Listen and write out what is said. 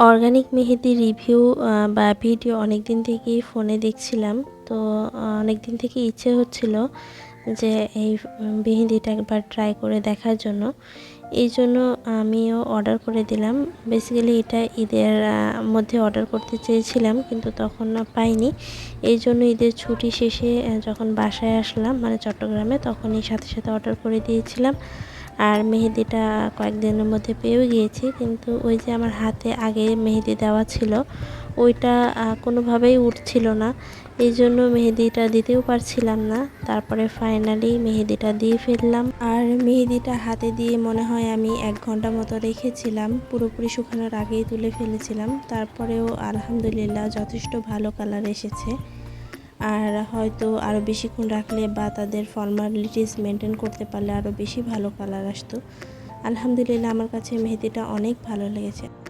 Organic মেহেদি review বা video অনেক দিন থেকেই ফোনে দেখছিলাম। তো অনেক দিন থেকে ইচ্ছে হচ্ছিল যে এই মেহেদিটা একবার ট্রাই করে দেখার জন্য। এই জন্য আমিও অর্ডার করে দিলাম। বেসিক্যালি এটা ঈদের মধ্যে অর্ডার করতে চেয়েছিলাম, কিন্তু তখন পাইনি। এই জন্য ঈদের ছুটি শেষে যখন বাসায় আসলাম মানে চট্টগ্রামে, তখনই সাথে সাথে অর্ডার করে দিয়েছিলাম। আর মেহেদিটা কয়েকদিনের মধ্যে পেয়েও গিয়েছি, কিন্তু ওই যে আমার হাতে আগে মেহেদি দেওয়া ছিল, ওইটা কোনোভাবেই উঠছিল না। এই জন্য মেহেদিটা দিতেও পারছিলাম না। তারপরে ফাইনালি মেহেদিটা দিয়ে ফেললাম। আর মেহেদিটা হাতে দিয়ে মনে হয় আমি এক ঘণ্টা মতো রেখেছিলাম। পুরোপুরি শুকানোর আগেই তুলে ফেলেছিলাম। তারপরেও আলহামদুলিল্লাহ যথেষ্ট ভালো কালার এসেছে। আর হয়তো আরও বেশিক্ষণ রাখলে বা তাদের ফর্মালিটিস মেনটেন করতে পারলে আরও বেশি ভালো কালার আসতো। আলহামদুলিল্লাহ, আমার কাছে মেহেদিটা অনেক ভালো লেগেছে।